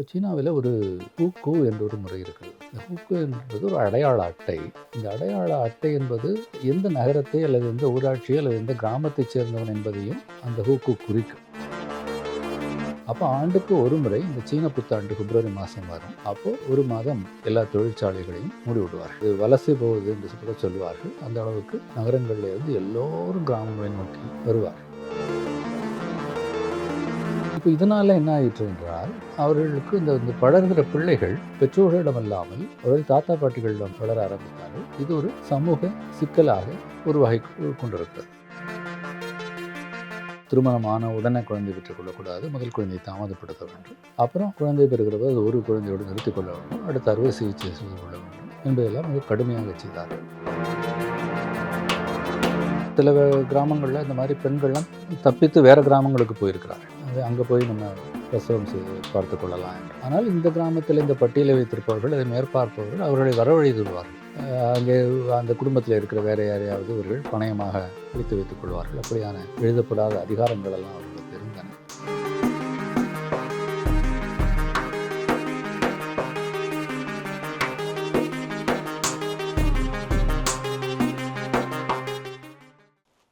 இப்போ சீனாவில் ஒரு ஹூக்கு என்ற ஒரு முறை இருக்குது இந்த ஹூக்கு என்பது ஒரு அடையாள அட்டை. இந்த அடையாள அட்டை என்பது எந்த நகரத்தை அல்லது எந்த ஊராட்சி அல்லது எந்த கிராமத்தைச் சேர்ந்தவன் என்பதையும் அந்த ஹூக்கு குறிக்கும். அப்போ ஆண்டுக்கு ஒரு முறை இந்த சீன புத்தாண்டு பிப்ரவரி மாதம் வரும். அப்போது ஒரு மாதம் எல்லா தொழிற்சாலைகளையும் மூடி விடுவார்கள். இது வலசை போகுது என்று கூட சொல்லுவார்கள். அந்த அளவுக்கு நகரங்களில் இருந்து எல்லோரும் கிராமங்களை நோக்கி வருவார்கள். இப்போ இதனால் என்ன ஆயிற்று என்றால் அவர்களுக்கு இந்த இந்த வளர்கிற பிள்ளைகள் பெற்றோர்களிடமல்லாமல் அவர்கள் தாத்தா பாட்டிகளிடம் வளர ஆரம்பித்தார்கள். இது ஒரு சமூக சிக்கலாக உருவாகி கொண்டிருக்கிறது. திருமணமான உடனே குழந்தை பெற்றுக் கொள்ளக்கூடாது. முதல் குழந்தையை தாமதப்படுத்த வேண்டும். அப்புறம் குழந்தை பெறுகிற அது ஒரு குழந்தையோடு நிறுத்திக் கொள்ள வேண்டும். அடுத்து அறுவை சிகிச்சை செய்து கொள்ள வேண்டும் என்பதெல்லாம் மிக கடுமையாக செய்தார்கள். சில கிராமங்களில் இந்த மாதிரி பெண்கள்லாம் தப்பித்து வேறு கிராமங்களுக்கு போயிருக்கிறாங்க அங்கே போய் நம்ம பிரசவம் செய்து பார்த்து கொள்ளலாம் என்று. ஆனால் இந்த கிராமத்தில் இந்த பட்டியலை வைத்திருப்பவர்கள் அதை மேற்பார்ப்பவர்கள் அவர்களை வரவழைத்து தருவார்கள் அங்கே அந்த குடும்பத்தில் இருக்கிற வேறு யாரையாவது இவர்கள் பணயமாக வைத்து வைத்துக் கொள்வார்கள். அப்படியான எழுதப்படாத அதிகாரங்கள் எல்லாம் அவர்களுக்கு இருந்தன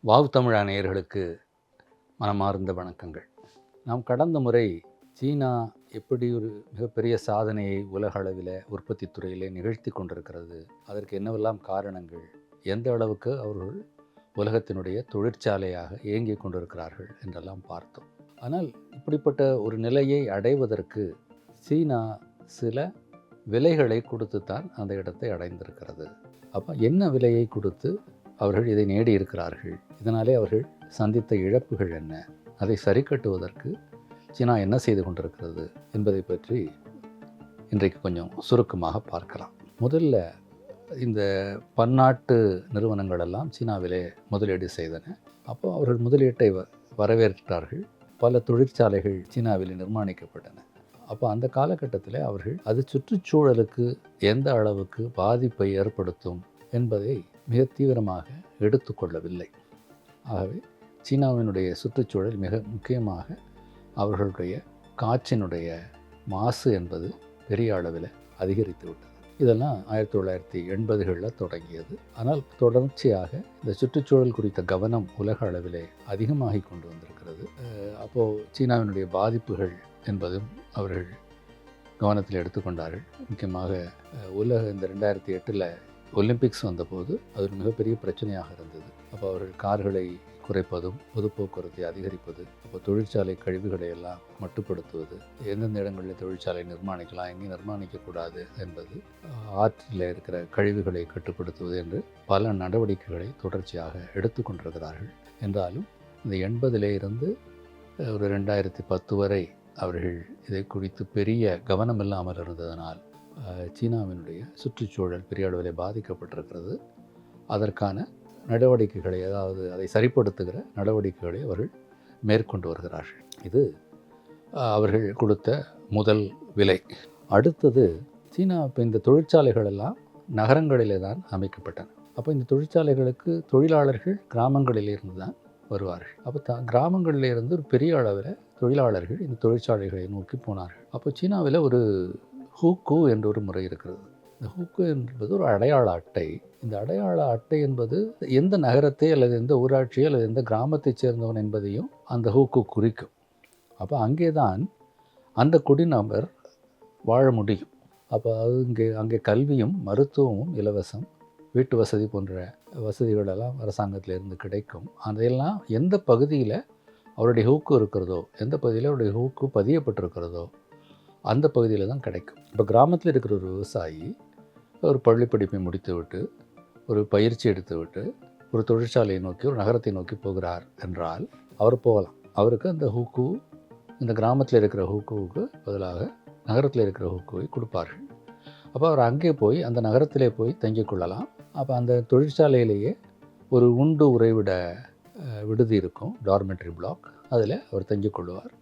வாவு தமிழா நேயர்களுக்கு மனமார்ந்த வணக்கங்கள். நாம் கடந்த முறை சீனா எப்படி ஒரு மிகப்பெரிய சாதனையை உலக அளவில் உற்பத்தி துறையிலே நிகழ்த்தி கொண்டிருக்கிறது? அதற்கு என்னவெல்லாம் காரணங்கள்? எந்த அளவுக்கு அவர்கள் உலகத்தினுடைய தொழிற்சாலையாக இயங்கிக் கொண்டிருக்கிறார்கள் என்றெல்லாம் பார்த்தோம். ஆனால் இப்படிப்பட்ட ஒரு நிலையை அடைவதற்கு சீனா சில விலைகளை கொடுத்து தான் அந்த இடத்தை அடைந்திருக்கிறது. அப்போ என்ன விலையை கொடுத்து அவர்கள் இதை நேடி இருக்கிறார்கள் இதனாலே அவர்கள் சந்தித்த இழப்புகள் என்ன? அதை சரி கட்டுவதற்கு சீனா என்ன செய்து கொண்டிருக்கிறது என்பதை பற்றி இன்றைக்கு கொஞ்சம் சுருக்கமாக பார்க்கலாம். முதல்ல இந்த பன்னாட்டு நிறுவனங்கள் எல்லாம் சீனாவிலே முதலீடு செய்தன. அப்போ அவர்கள் முதலீட்டை வ வரவேற்றார்கள். பல தொழிற்சாலைகள் சீனாவில் நிர்மாணிக்கப்பட்டன. அப்போ அந்த காலகட்டத்தில் அவர்கள் அது சுற்றுச்சூழலுக்கு எந்த அளவுக்கு பாதிப்பை ஏற்படுத்தும் என்பதை மிக தீவிரமாக எடுத்துக்கொள்ளவில்லை ஆகவே சீனாவினுடைய சுற்றுச்சூழல் மிக முக்கியமாக அவர்களுடைய காற்றினுடைய மாசு என்பது பெரிய அளவில் அதிகரித்து விட்டது. இதெல்லாம் ஆயிரத்தி தொள்ளாயிரத்தி எண்பதுகளில் தொடங்கியது. ஆனால் தொடர்ச்சியாக இந்த சுற்றுச்சூழல் குறித்த கவனம் உலக அளவிலே அதிகமாகி கொண்டு வந்திருக்கிறது. அப்போது சீனாவினுடைய பாதிப்புகள் என்பதும் அவர்கள் கவனத்தில் எடுத்துக்கொண்டார்கள். முக்கியமாக உலக இந்த ரெண்டாயிரத்தி எட்டில் ஒலிம்பிக்ஸ் வந்தபோது அது ஒரு மிகப்பெரிய பிரச்சனையாக இருந்தது. அப்போ அவர்கள் கார்களை குறைப்பதும் பொது போக்குவரத்தை அதிகரிப்பது அப்போ தொழிற்சாலை கழிவுகளை எல்லாம் மட்டுப்படுத்துவது எந்தெந்த இடங்களில் தொழிற்சாலை நிர்மாணிக்கலாம் எங்கேயும் நிர்மாணிக்கக்கூடாது என்பது ஆற்றில் இருக்கிற கழிவுகளை கட்டுப்படுத்துவது என்று பல நடவடிக்கைகளை தொடர்ச்சியாக எடுத்துக்கொண்டிருக்கிறார்கள் என்றாலும் இந்த எண்பதிலே இருந்து ஒரு ரெண்டாயிரத்தி பத்து வரை அவர்கள் இதை குறித்து பெரிய கவனம் இல்லாமல் இருந்ததனால் சீனாவினுடைய சுற்றுச்சூழல் பெரிய அளவில் பாதிக்கப்பட்டிருக்கிறது. அதற்கான நடவடிக்கைகளை அதாவது அதை சரிப்படுத்துகிற நடவடிக்கைகளை அவர்கள் மேற்கொண்டு வருகிறார்கள். இது அவர்கள் கொடுத்த முதல் விலை. அடுத்தது சீனா இப்போ இந்த தொழிற்சாலைகள் எல்லாம் நகரங்களிலே தான் அமைக்கப்பட்டன. அப்போ இந்த தொழிற்சாலைகளுக்கு தொழிலாளர்கள் கிராமங்களிலிருந்து தான் வருவார்கள். அப்போ த கிராமங்களிலிருந்து ஒரு பெரிய அளவில் தொழிலாளர்கள் இந்த தொழிற்சாலைகளை நோக்கி போனார்கள். அப்போ சீனாவில் ஒரு ஹூக்கு என்ற ஒரு முறை இருக்கிறது. இந்த ஹூக்கு என்பது ஒரு அடையாள அட்டை. இந்த அடையாள அட்டை என்பது எந்த நகரத்தை அல்லது எந்த ஊராட்சியோ அல்லது எந்த கிராமத்தைச் சேர்ந்தவன் என்பதையும் அந்த ஹூக்கு குறிக்கும். அப்போ அங்கே தான் அந்த குடிநபர் வாழ முடியும். அப்போ அது இங்கே அங்கே கல்வியும் மருத்துவமும் இலவசம் வீட்டு வசதி போன்ற வசதிகளெல்லாம் அரசாங்கத்திலிருந்து கிடைக்கும். அதையெல்லாம் எந்த பகுதியில் அவருடைய ஹூக்கு இருக்கிறதோ எந்த பகுதியில் அவருடைய ஹூக்கு பதியப்பட்டிருக்கிறதோ அந்த பகுதியில் தான் கிடைக்கும். இப்போ கிராமத்தில் இருக்கிற ஒரு விவசாயி ஒரு பள்ளி படிப்பை முடித்துவிட்டு ஒரு பயிற்சி எடுத்துவிட்டு ஒரு தொழிற்சாலையை நோக்கி ஒரு நகரத்தை நோக்கி போகிறார் என்றால் அவர் போகலாம். அவருக்கு அந்த ஹூக்கு இந்த கிராமத்தில் இருக்கிற ஹூக்குவுக்கு பதிலாக நகரத்தில் இருக்கிற ஹூக்குவை கொடுப்பார்கள். அப்போ அவர் அங்கே போய் அந்த நகரத்திலே போய் தங்கிக் கொள்ளலாம். அப்போ அந்த தொழிற்சாலையிலேயே ஒரு உண்டு உறைவிட விடுதி இருக்கும் டார்மெட்ரி பிளாக் அதில் அவர் தங்கிக் கொள்வார்.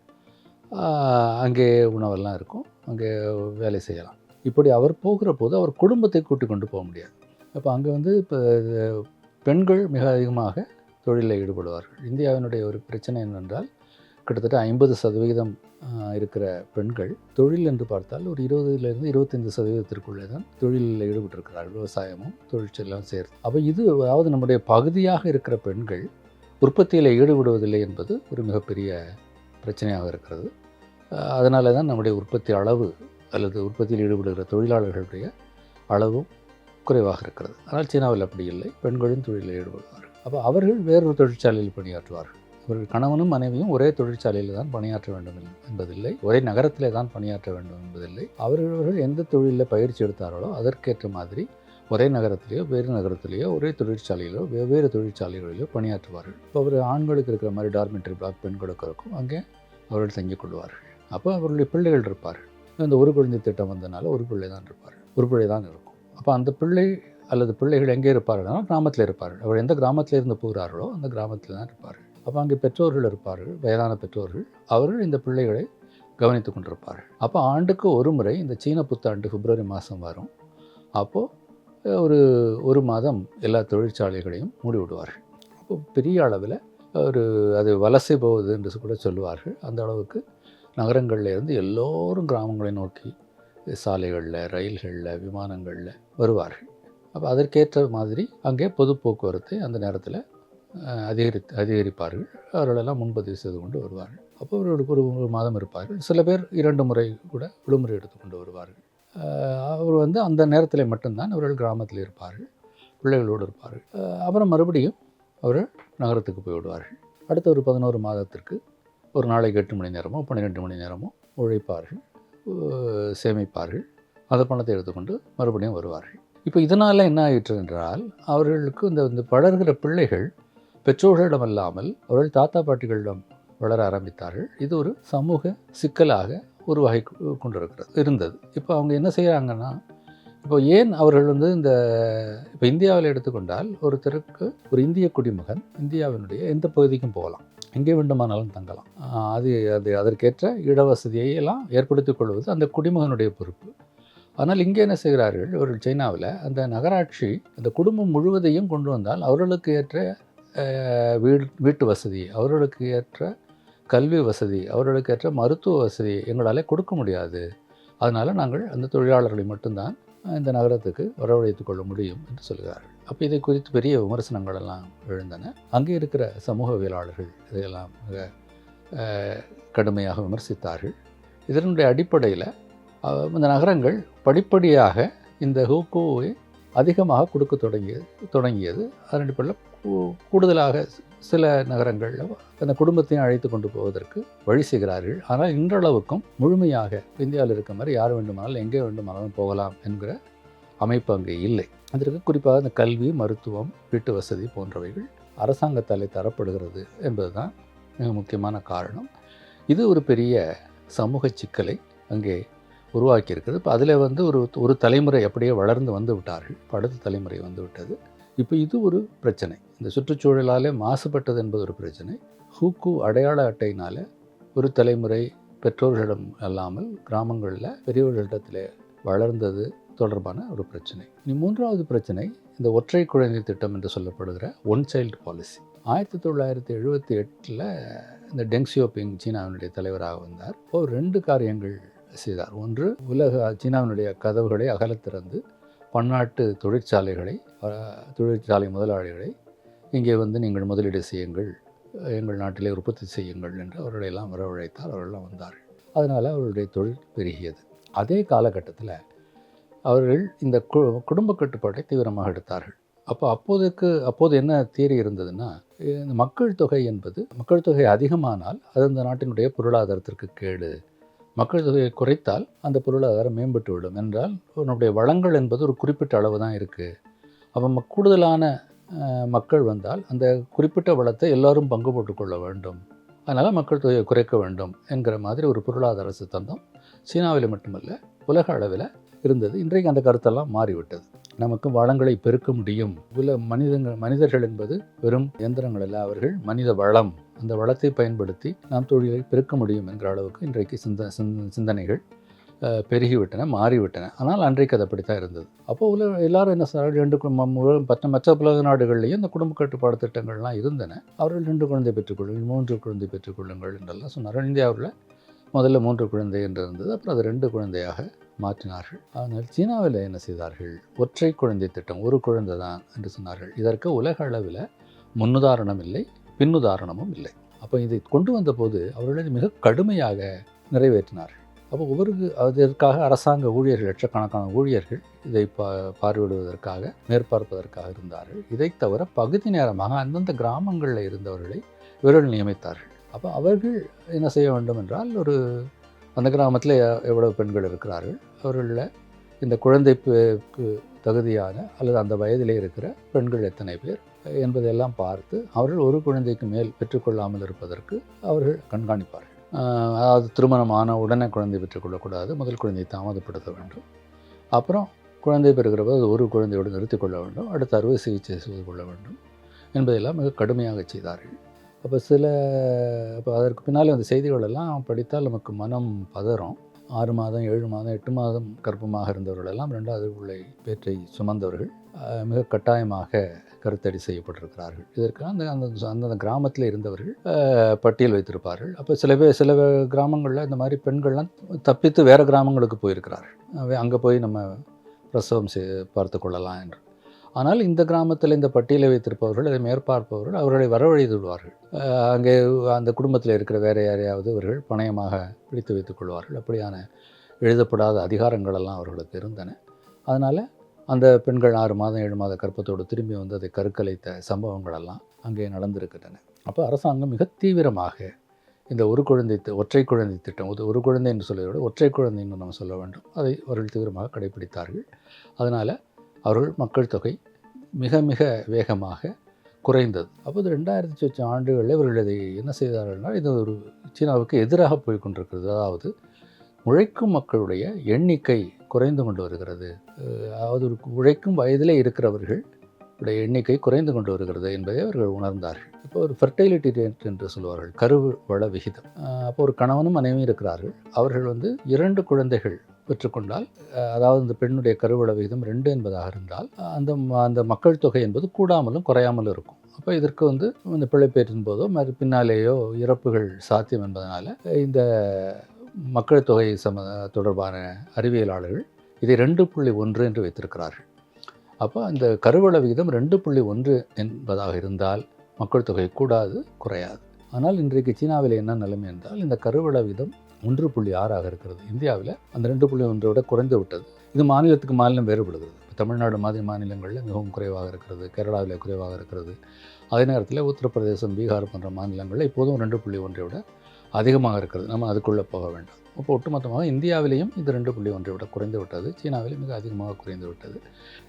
அங்கே உணவெல்லாம் இருக்கும். அங்கே வேலை செய்யலாம். இப்படி அவர் போகிற போது அவர் குடும்பத்தை கூட்டி கொண்டு போக முடியாது. அப்போ அங்கே வந்து இப்போ பெண்கள் மிக அதிகமாக தொழிலில் ஈடுபடுவார்கள். இந்தியாவினுடைய ஒரு பிரச்சனை என்னென்றால் கிட்டத்தட்ட ஐம்பது சதவிகிதம் இருக்கிற பெண்கள் தொழில் என்று பார்த்தால் ஒரு இருபதுலேருந்து இருபத்தைந்து சதவீதத்திற்குள்ளே தான் தொழிலில் ஈடுபட்டிருக்கிறார்கள். விவசாயமும் தொழிற்செல்லாம் சேர்த்து. அப்போ இது அதாவது நம்முடைய பகுதியாக இருக்கிற பெண்கள் உற்பத்தியில் ஈடுபடுவதில்லை என்பது ஒரு மிகப்பெரிய பிரச்சனையாக இருக்கிறது. அதனால தான் நம்முடைய உற்பத்தி அளவு அல்லது உற்பத்தியில் ஈடுபடுகிற தொழிலாளர்களுடைய அளவும் குறைவாக இருக்கிறது. ஆனால் சீனாவில் அப்படி இல்லை. பெண்களும் தொழிலில் ஈடுபடுவார்கள். அப்போ அவர்கள் வேறொரு தொழிற்சாலையில் பணியாற்றுவார்கள். அவர்கள் கணவனும் மனைவியும் ஒரே தொழிற்சாலையில் தான் பணியாற்ற வேண்டும் என்பதில்லை. ஒரே நகரத்திலே தான் பணியாற்ற வேண்டும் என்பதில்லை. அவர்கள் எந்த தொழிலில் பயிற்சி எடுத்தார்களோ அதற்கேற்ற மாதிரி ஒரே நகரத்திலேயோ வேறு நகரத்திலேயோ ஒரே தொழிற்சாலையிலோ வெவ்வேறு தொழிற்சாலைகளிலோ பணியாற்றுவார்கள். இப்போ ஒரு ஆண்களுக்கு இருக்கிற மாதிரி டார்மெண்ட்ரி பிளாக் பெண்களுக்கு இருக்கும். அங்கே அவர்கள் தங்கிக் கொள்வார்கள். அப்போ அவர்களுடைய பிள்ளைகள் இருப்பார்கள். இந்த ஒரு குழந்தை திட்டம் வந்தனால ஒரு பிள்ளை தான் இருப்பார். ஒரு பிள்ளை தான் இருக்கும். அப்போ அந்த பிள்ளை அல்லது பிள்ளைகள் எங்கே இருப்பார்கள்னா கிராமத்தில் இருப்பார்கள். அவர் எந்த கிராமத்தில் இருந்து போகிறார்களோ அந்த கிராமத்தில் தான் இருப்பார்கள் அப்போ அங்கே பெற்றோர்கள் இருப்பார்கள் வயதான பெற்றோர்கள். அவர்கள் இந்த பிள்ளைகளை கவனித்து கொண்டிருப்பார்கள். அப்போ ஆண்டுக்கு ஒரு முறை இந்த சீன புத்தாண்டு பிப்ரவரி மாதம் வரும். அப்போது ஒரு ஒரு மாதம் எல்லா தொழிற்சாலைகளையும் மூடி விடுவார்கள். அப்போ பெரிய அளவில் ஒரு அது வலசை போகுது என்று கூட சொல்லுவார்கள். அந்த அளவுக்கு நகரங்களில் இருந்து எல்லோரும் கிராமங்களை நோக்கி சாலைகளில் ரயில்களில் விமானங்களில் வருவார்கள். அப்போ அதற்கேற்ற மாதிரி அங்கே பொது போக்குவரத்தை அந்த நேரத்தில் அதிகரித்து அதிகரிப்பார்கள். அவர்களெல்லாம் முன்பதிவு செய்து கொண்டு வருவார்கள். அப்போ அவர்களுக்கு ஒரு ஒரு மாதம் இருப்பார்கள். சில பேர் இரண்டு முறை கூட விடுமுறை எடுத்துக்கொண்டு வருவார்கள். அவர் வந்து அந்த நேரத்தில் மட்டும்தான் அவர்கள் கிராமத்தில் இருப்பார்கள். பிள்ளைகளோடு இருப்பார்கள். அப்புறம் மறுபடியும் அவர்கள் நகரத்துக்கு போய் விடுவார்கள். அடுத்த ஒரு பதினோரு மாதத்திற்கு ஒரு நாளைக்கு எட்டு மணி நேரமோ பன்னிரெண்டு மணி நேரமோ உழைப்பார்கள் சேமிப்பார்கள். அந்த பணத்தை எடுத்துக்கொண்டு மறுபடியும் வருவார்கள். இப்போ இதனால் என்ன ஆயிற்று என்றால் அவர்களுக்கு இந்த இந்த வளர்கிற பிள்ளைகள் பெற்றோர்களிடமல்லாமல் அவர்கள் தாத்தா பாட்டிகளிடம் வளர ஆரம்பித்தார்கள். இது ஒரு சமூக சிக்கலாக உருவாகி கொண்டிருக்கிறது இருந்தது. இப்போ அவங்க என்ன செய்கிறாங்கன்னா இப்போ ஏன் அவர்கள் வந்து இந்த இப்போ இந்தியாவில் எடுத்துக்கொண்டால் ஒருத்தருக்கு ஒரு இந்திய குடிமகன் இந்தியாவினுடைய எந்த பகுதிக்கும் போகலாம். எங்கே வேண்டுமானாலும் தங்கலாம். அது அது அதற்கேற்ற இடவசதியை எல்லாம் ஏற்படுத்தி கொள்வது அந்த குடிமகனுடைய பொறுப்பு. ஆனால் இங்கே என்ன செய்கிறார்கள்? ஒரு சைனாவில் அந்த நகராட்சி அந்த குடும்பம் முழுவதையும் கொண்டு வந்தால் அவர்களுக்கு ஏற்ற வீடு வீட்டு வசதி அவர்களுக்கு ஏற்ற கல்வி வசதி அவர்களுக்கு ஏற்ற மருத்துவ வசதி எங்களால் கொடுக்க முடியாது. அதனால் நாங்கள் அந்த தொழிலாளர்களை மட்டும்தான் இந்த நகரத்துக்கு வரவழைத்து கொள்ள முடியும் என்று சொல்கிறார்கள். அப்போ இதை குறித்து பெரிய விமர்சனங்கள் எல்லாம் எழுந்தன. அங்கே இருக்கிற சமூகவியலாளர்கள் இதையெல்லாம் மிக கடுமையாக விமர்சித்தார்கள். இதனுடைய அடிப்படையில் இந்த நகரங்கள் படிப்படியாக இந்த ஹூக்குவை அதிகமாக கொடுக்க தொடங்கியது. தொடங்கியது அதன் அடிப்படையில் கூ- கூடுதலாக சில நகரங்களில் அந்த குடும்பத்தையும் அழைத்து கொண்டு போவதற்கு வழி செய்கிறார்கள். ஆனால் இன்றளவுக்கும் முழுமையாக இந்தியாவில் இருக்க மாதிரி யார் வேண்டுமானாலும் எங்கே வேண்டுமானாலும் போகலாம் என்கிற அமைப்பு அங்கே இல்லை. அதற்கு குறிப்பாக இந்த கல்வி மருத்துவம் வீட்டு வசதி போன்றவைகள் அரசாங்கத்தாலே தரப்படுகிறது என்பதுதான் மிக முக்கியமான காரணம். இது ஒரு பெரிய சமூக சிக்கலை அங்கே உருவாக்கியிருக்கிறது. இப்போ அதில் வந்து ஒரு ஒரு தலைமுறை அப்படியே வளர்ந்து வந்து விட்டார்கள். படுத்த அடுத்த தலைமுறை வந்து விட்டது. இப்போ இது ஒரு பிரச்சனை. இந்த சுற்றுச்சூழலாலே மாசுபட்டது என்பது ஒரு பிரச்சனை. ஹூக்கு அடையாள அட்டையினால் ஒரு தலைமுறை பெற்றோர்களிடம் அல்லாமல் கிராமங்களில் பெரியவர்களிடத்தில் வளர்ந்தது தொடர்பான ஒரு பிரச்சனை. இனி மூன்றாவது பிரச்சனை இந்த ஒற்றை குழந்தை திட்டம் என்று சொல்லப்படுகிற ஒன் சைல்டு பாலிசி ஆயிரத்தி தொள்ளாயிரத்தி எழுபத்தி எட்டில் இந்த டெங் சியோபிங் சீனாவினுடைய தலைவராக வந்தார். இப்போ ரெண்டு காரியங்கள் செய்தார். ஒன்று உலக சீனாவினுடைய கதவுகளை அகலத்திறந்து பன்னாட்டு தொழிற்சாலைகளை தொழிற்சாலை முதலாளிகளை இங்கே வந்து நீங்கள் முதலீடு செய்யுங்கள் எங்கள் நாட்டிலே உற்பத்தி செய்யுங்கள் என்று அவர்களையெல்லாம் வரவழைத்தார். அவர்களெல்லாம் வந்தார்கள். அதனால் அவருடைய தொழில் பெருகியது. அதே காலகட்டத்தில் அவர்கள் இந்த கு குடும்ப கட்டுப்பாட்டை தீவிரமாக எடுத்தார்கள். அப்போ அப்போதைக்கு அப்போது என்ன தியரி இருந்ததுன்னா இந்த மக்கள் தொகை என்பது மக்கள் தொகை அதிகமானால் அது அந்த நாட்டினுடைய பொருளாதாரத்திற்கு கேடு. மக்கள் தொகையை குறைத்தால் அந்த பொருளாதாரம் மேம்பட்டு விடும். என்றால் உன்னுடைய வளங்கள் என்பது ஒரு குறிப்பிட்ட அளவு தான் இருக்குது அப்போ கூடுதலான மக்கள் வந்தால் அந்த குறிப்பிட்ட வளத்தை எல்லாரும் பங்கு போட்டுக்கொள்ள வேண்டும். அதனால் மக்கள் தொகையை குறைக்க வேண்டும் என்கிற மாதிரி ஒரு பொருளாதார சித்தந்தம் சீனாவில் மட்டுமல்ல உலக அளவில் இருந்தது. இன்றைக்கு அந்த கருத்தெல்லாம் மாறிவிட்டது. நமக்கு வளங்களை பெருக்க முடியும். உல மனிதங்கள் மனிதர்கள் என்பது வெறும் இயந்திரங்கள் அல்ல. அவர்கள் மனித வளம். அந்த வளத்தை பயன்படுத்தி நாம் தொழிலை பெருக்க முடியும் என்கிற அளவுக்கு இன்றைக்கு சிந்த சிந்தனைகள் பெருகிவிட்டன மாறிவிட்டன. ஆனால் அன்றைக்கு அது அப்படித்தான் இருந்தது. அப்போ உள்ள எல்லாரும் என்ன சார் ரெண்டு குடும்பம் முழு- மற்ற மற்ற உலக நாடுகள்லேயும் இந்த குடும்ப கட்டுப்பாடு திட்டங்கள்லாம் இருந்தன. அவர்கள் ரெண்டு குழந்தை பெற்றுக்கொள்ளுங்கள் மூன்று குழந்தை பெற்றுக்கொள்ளுங்கள் என்றெல்லாம் சொன்னார்கள். இந்தியாவில் முதல்ல மூன்று குழந்தை என்று இருந்தது. அப்புறம் அது ரெண்டு குழந்தையாக மாற்றினார்கள். ஆனால் சீனாவில் என்ன செய்தார்கள்? ஒற்றை குழந்தை திட்டம் ஒரு குழந்தை தான் என்று சொன்னார்கள். இதற்கு உலக அளவில் முன்னுதாரணம் இல்லை பின்னுதாரணமும் இல்லை. அப்போ இதை கொண்டு வந்தபோது அவர்கள் மிக கடுமையாக நிறைவேற்றினார்கள். அப்போ ஒவ்வொரு அதற்காக அரசாங்க ஊழியர்கள் லட்சக்கணக்கான ஊழியர்கள் இதை பா பார்வையிடுவதற்காக மேற்பார்ப்பதற்காக இருந்தார்கள். இதை தவிர பகுதி நேரமாக அந்தந்த கிராமங்களில் இருந்தவர்களை இவர்கள் நியமித்தார்கள். அப்போ அவர்கள் என்ன செய்ய வேண்டும் என்றால் ஒரு அந்த கிராமத்தில் எவ்வளவு பெண்கள் இருக்கிறார்கள்? அவர்களில் இந்த குழந்தைக்கு தகுதியான அல்லது அந்த வயதிலே இருக்கிற பெண்கள் எத்தனை பேர் என்பதையெல்லாம் பார்த்து அவர்கள் ஒரு குழந்தைக்கு மேல் பெற்றுக்கொள்ளாமல் இருப்பதற்கு அவர்கள் கண்காணிப்பார்கள். அதாவது திருமணமான உடனே குழந்தை பெற்றுக்கொள்ளக்கூடாது முதல் குழந்தையை தாமதப்படுத்த வேண்டும். அப்புறம் குழந்தை பெறுகிற போது அது ஒரு குழந்தையோடு நிறுத்திக் கொள்ள வேண்டும் அடுத்த அறுவை சிகிச்சை செய்து கொள்ள வேண்டும் என்பதையெல்லாம் மிக கடுமையாக செய்தார்கள். அப்போ சில அப்போ அதற்கு பின்னாலே அந்த செய்திகளெல்லாம் படித்தால் நமக்கு மனம் பதறும். ஆறு மாதம் ஏழு மாதம் எட்டு மாதம் கர்ப்பமாக இருந்தவர்கள் எல்லாம் ரெண்டாவது பிள்ளை பேற்றை சுமந்தவர்கள் மிக கட்டாயமாக கருத்தடை செய்யப்பட்டிருக்கிறார்கள். இதற்கு அந்த அந்த அந்தந்த கிராமத்தில் இருந்தவர்கள் பட்டியல் வைத்திருப்பார்கள். அப்போ சில பேர் சில கிராமங்களில் இந்த மாதிரி பெண்கள்லாம் தப்பித்து வேறு கிராமங்களுக்கு போயிருக்கிறார்கள். அங்கே போய் நம்ம பிரசவம் செய் பார்த்து கொள்ளலாம் என்று. ஆனால் இந்த கிராமத்தில் இந்த பட்டியலை வைத்திருப்பவர்கள் அதை மேற்பார்ப்பவர்கள் அவர்களை வரவழைத்து விடுவார்கள் அங்கே அந்த குடும்பத்தில் இருக்கிற வேறு யாரையாவது இவர்கள் பணயமாக பிடித்து வைத்துக் கொள்வார்கள். அப்படியான எழுதப்படாத அதிகாரங்களெல்லாம் அவர்களுக்கு இருந்தன. அதனால் அந்த பெண்கள் ஆறு மாதம் ஏழு மாத கற்பத்தோடு திரும்பி வந்து அதை கருக்கலைத்த சம்பவங்களெல்லாம் அங்கே நடந்திருக்கின்றன. அப்போ அரசாங்கம் மிக தீவிரமாக இந்த ஒரு குழந்தை ஒற்றை குழந்தை திட்டம் ஒரு ஒரு குழந்தை என்று சொல்வதை விட ஒற்றை குழந்தைன்னு நம்ம சொல்ல வேண்டும். அதை அவர்கள் தீவிரமாக கடைபிடித்தார்கள் அதனால் அவர்கள் மக்கள் தொகை மிக மிக வேகமாக குறைந்தது. அப்போது ரெண்டாயிரத்தி சொச்ச ஆண்டுகளில் இவர்கள் இதை என்ன செய்தார்கள்னால் இது ஒரு சீனாவுக்கு எதிராக போய் கொண்டிருக்கிறது. அதாவது உழைக்கும் மக்களுடைய எண்ணிக்கை குறைந்து கொண்டு வருகிறது. அதாவது ஒரு உழைக்கும் வயதிலே இருக்கிறவர்கள் உடைய எண்ணிக்கை குறைந்து கொண்டு வருகிறது என்பதை அவர்கள் உணர்ந்தார்கள். இப்போ ஒரு ஃபெர்டைலிட்டி ரேட் என்று சொல்வார்கள் கருவு வள விகிதம். அப்போ ஒரு கணவனும் மனைவியும் இருக்கிறார்கள். அவர்கள் வந்து இரண்டு குழந்தைகள் பெற்றுக்கொண்டால் அதாவது இந்த பெண்ணுடைய கருவள விகிதம் ரெண்டு என்பதாக இருந்தால் அந்த ம- அந்த மக்கள் தொகை என்பது கூடாமலும் குறையாமலும் இருக்கும். அப்போ இதற்கு வந்து இந்த பிழைப்பேற்றின் போதோ மறு பின்னாலேயோ இறப்புகள் சாத்தியம் என்பதனால் இந்த மக்கள் தொகை சம தொடர்பான அறிவியலாளர்கள் இதை ரெண்டு புள்ளி ஒன்று என்று வைத்திருக்கிறார்கள். அப்போ அந்த கருவள விகிதம் ரெண்டு புள்ளி ஒன்று என்பதாக இருந்தால் மக்கள் தொகை கூடாது குறையாது. ஆனால் இன்றைக்கு சீனாவில் என்ன நிலைமை என்றால் இந்த கருவள விகிதம் ஒன்று புள்ளி ஆறாக இருக்கிறது. இந்தியாவில் அந்த ரெண்டு புள்ளி ஒன்றை விட குறைந்து விட்டது. இது மாநிலத்துக்கு மாநிலம் வேறுபடுகிறது. தமிழ்நாடு மாதிரி மாநிலங்களில் மிகவும் குறைவாக இருக்கிறது. கேரளாவில் குறைவாக இருக்கிறது. அதே நேரத்தில் உத்தரப்பிரதேசம் பீகார் போன்ற மாநிலங்களில் இப்போதும் ரெண்டு புள்ளி ஒன்றை விட அதிகமாக இருக்கிறது. நம்ம அதுக்குள்ளே போக வேண்டாம். இப்போ ஒட்டுமொத்தமாக இந்தியாவிலேயும் இது ரெண்டு புள்ளி ஒன்றை விட குறைந்து விட்டது. சீனாவிலே மிக அதிகமாக குறைந்து விட்டது.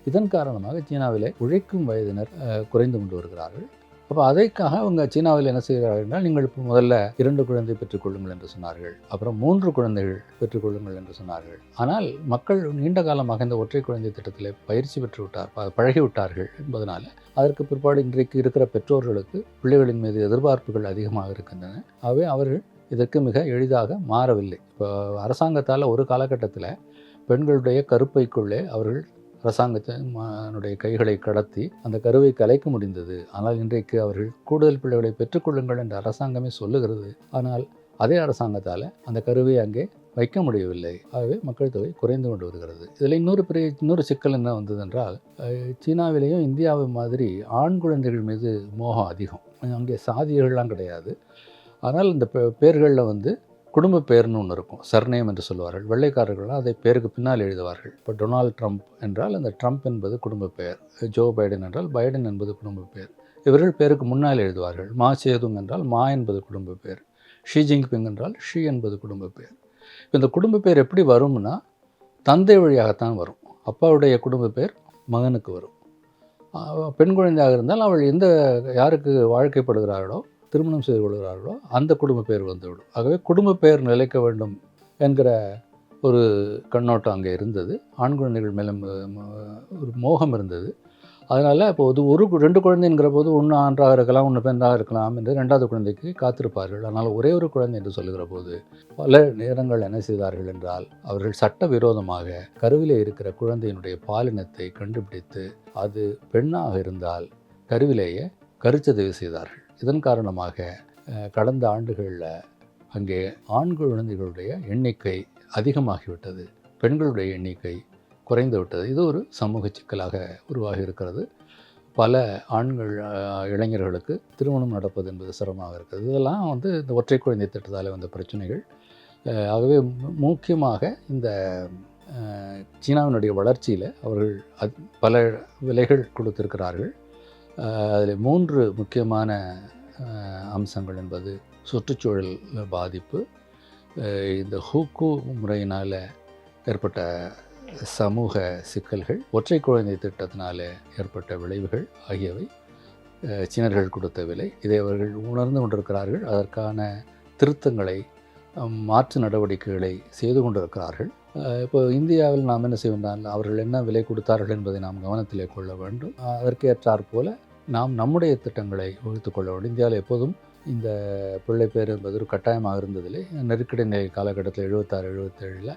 இதன் காரணமாக சீனாவிலே உழைக்கும் வயதினர் குறைந்து கொண்டு வருகிறார்கள். அப்போ அதைக்காக அவங்க சீனாவில் என்ன செய்கிறார்கள் என்றால் நீங்கள் இப்போ முதல்ல இரண்டு குழந்தை பெற்றுக்கொள்ளுங்கள் என்று சொன்னார்கள். அப்புறம் மூன்று குழந்தைகள் பெற்றுக்கொள்ளுங்கள் என்று சொன்னார்கள். ஆனால் மக்கள் நீண்ட காலமாக இந்த ஒற்றை குழந்தை திட்டத்தில் பயிற்சி பெற்று விட்டார் பழகி விட்டார்கள் என்பதனால் அதற்கு பிற்பாடு இன்றைக்கு இருக்கிற பெற்றோர்களுக்கு பிள்ளைகளின் மீது எதிர்பார்ப்புகள் அதிகமாக இருக்கின்றன. ஆகவே அவர்கள் இதற்கு மிக எளிதாக மாறவில்லை. இப்போ அரசாங்கத்தால் ஒரு காலகட்டத்தில் பெண்களுடைய கருப்பைக்குள்ளே அவர்கள் அரசாங்கத்தினுடைய கைகளை கடத்தி அந்த கருவை கலைக்க முடிந்தது. ஆனால் இன்றைக்கு அவர்கள் கூடுதல் பிள்ளைகளை பெற்றுக்கொள்ளுங்கள் என்று அரசாங்கமே சொல்லுகிறது. ஆனால் அதே அரசாங்கத்தால் அந்த கருவை அங்கே வைக்க முடியவில்லை. ஆகவே மக்கள் தொகை குறைந்து கொண்டு வருகிறது. இதில் இன்னொரு பெரிய இன்னொரு சிக்கல் என்ன வந்ததென்றால் சீனாவிலேயும் இந்தியாவை மாதிரி ஆண் குழந்தைகள் மீது மோகம் அதிகம். அங்கே சாதிகள்லாம் கிடையாது. ஆனால் இந்த பெ- பேர்களில் வந்து குடும்ப பேர்னு ஒன்று இருக்கும். சர்நேம் என்று சொல்வார்கள் வெள்ளைக்காரர்கள் அதை பேருக்கு பின்னால் எழுதுவார்கள். இப்போ டொனால்ட் ட்ரம்ப் என்றால் அந்த ட்ரம்ப் என்பது குடும்ப பெயர். ஜோ பைடன் என்றால் பைடன் என்பது குடும்ப பெயர். இவர்கள் பேருக்கு முன்னால் எழுதுவார்கள். மா சேதுங் என்றால் மா என்பது குடும்ப பெயர். ஷி ஜின்பிங் என்றால் ஷி என்பது குடும்ப பெயர். இந்த குடும்ப பெயர் எப்படி வரும்னா தந்தை வழியாகத்தான் வரும். அப்பாவுடைய குடும்ப பெயர் மகனுக்கு வரும். பெண் குழந்தையாக இருந்தால் அவள் எந்த யாருக்கு வாழ்க்கைப்படுகிறார்களோ திருமணம் செய்து கொள்கிறார்களோ அந்த குடும்ப பெயர் வந்துவிடும். ஆகவே குடும்ப பெயர் நிலைக்க வேண்டும் என்கிற ஒரு கண்ணோட்டம் அங்கே இருந்தது. ஆண் குழந்தைகள் மேலும் ஒரு மோகம் இருந்தது. அதனால் இப்போ ஒரு ஒரு ரெண்டு குழந்தைங்கிற போது ஒன்று ஆண்டாக இருக்கலாம் ஒன்று பெண்ணாக இருக்கலாம் என்று ரெண்டாவது குழந்தைக்கு காத்திருப்பார்கள். ஆனால் ஒரே ஒரு குழந்தை என்று சொல்லுகிற போது பல நேரங்கள் என்ன செய்தார்கள் என்றால் அவர்கள் சட்டவிரோதமாக கருவிலே இருக்கிற குழந்தையினுடைய பாலினத்தை கண்டுபிடித்து அது பெண்ணாக இருந்தால் கருவிலேயே கருச்சதவி செய்தார்கள். இதன் காரணமாக கடந்த ஆண்டுகளில் அங்கே ஆண் குழந்தைகளுடைய எண்ணிக்கை அதிகமாகிவிட்டது. பெண்களுடைய எண்ணிக்கை குறைந்து விட்டது இது ஒரு சமூக சிக்கலாக உருவாகி இருக்கிறது. பல ஆண்கள் இளைஞர்களுக்கு திருமணம் நடப்பது என்பது சிரமமாக இருக்குது. இதெல்லாம் வந்து இந்த ஒற்றை குழந்தை திட்டத்தால் வந்த பிரச்சனைகள். ஆகவே மு- முக்கியமாக இந்த சீனாவினுடைய வளர்ச்சியில் அவர்கள் அத் பல விலைகள் கொடுத்திருக்கிறார்கள். அதில் மூன்று முக்கியமான அம்சங்கள் என்பது சுற்றுச்சூழல் பாதிப்பு இந்த ஹூக்கு முறையினால் ஏற்பட்ட சமூக சிக்கல்கள் ஒற்றை குழந்தை திட்டத்தினால் ஏற்பட்ட விளைவுகள் ஆகியவை சீனர்கள் கொடுத்த விலை. இதை அவர்கள் உணர்ந்து கொண்டிருக்கிறார்கள். அதற்கான திருத்தங்களை மாற்று நடவடிக்கைகளை செய்து கொண்டிருக்கிறார்கள். இப்போ இந்தியாவில் நாம் என்ன செய்வோம்னால் அவர்கள் என்ன விலை கொடுத்தார்கள் என்பதை நாம் கவனத்திலே கொள்ள வேண்டும். அதற்கேற்றார் அதற்கேற்றாற் போல நாம் நம்முடைய திட்டங்களை வகுத்து கொள்ள வேண்டும். இந்தியாவில் எப்போதும் இந்த பிள்ளை பேர் என்பது ஒரு கட்டாயமாக இருந்ததில்லை நெருக்கடி நிலை காலகட்டத்தில் எழுபத்தாறு எழுபத்தேழில்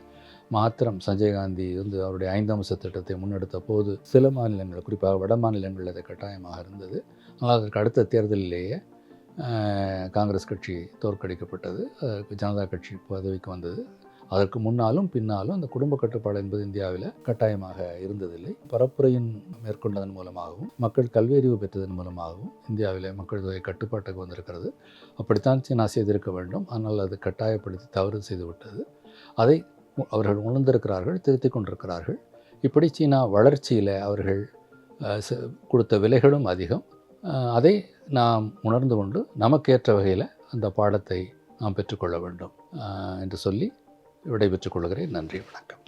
மாத்திரம் சஞ்சய் காந்தி வந்து அவருடைய ஐந்தாம் திட்டத்தை முன்னெடுத்த போது சில மாநிலங்கள் குறிப்பாக வட மாநிலங்களில் அது கட்டாயமாக இருந்தது. ஆனால் அதற்கு அடுத்த தேர்தலிலேயே காங்கிரஸ் கட்சி தோற்கடிக்கப்பட்டது. அதற்கு ஜனதா கட்சி பதவிக்கு வந்தது. அதற்கு முன்னாலும் பின்னாலும் அந்த குடும்ப கட்டுப்பாடு என்பது இந்தியாவில் கட்டாயமாக இருந்ததில்லை. பரப்புரையின் மேற்கொண்டதன் மூலமாகவும் மக்கள் கல்வியறிவு பெற்றதன் மூலமாகவும் இந்தியாவில் மக்கள் தொகை கட்டுப்பாட்டுக்கு வந்திருக்கிறது. அப்படித்தான் சீனா செய்திருக்க வேண்டும். ஆனால் அது கட்டாயப்படுத்தி தவறு செய்துவிட்டது. அதை அவர்கள் உணர்ந்திருக்கிறார்கள் திருத்திக் கொண்டிருக்கிறார்கள். இப்படி சீனா வளர்ச்சியில் அவர்கள் செ- கொடுத்த விலைகளும் அதிகம். அதை நாம் உணர்ந்து கொண்டு நமக்கேற்ற வகையில் அந்த பாடத்தை நாம் பெற்றுக்கொள்ள வேண்டும் என்று சொல்லி விடைபெற்றுக் கொள்கிறேன். நன்றி வணக்கம்.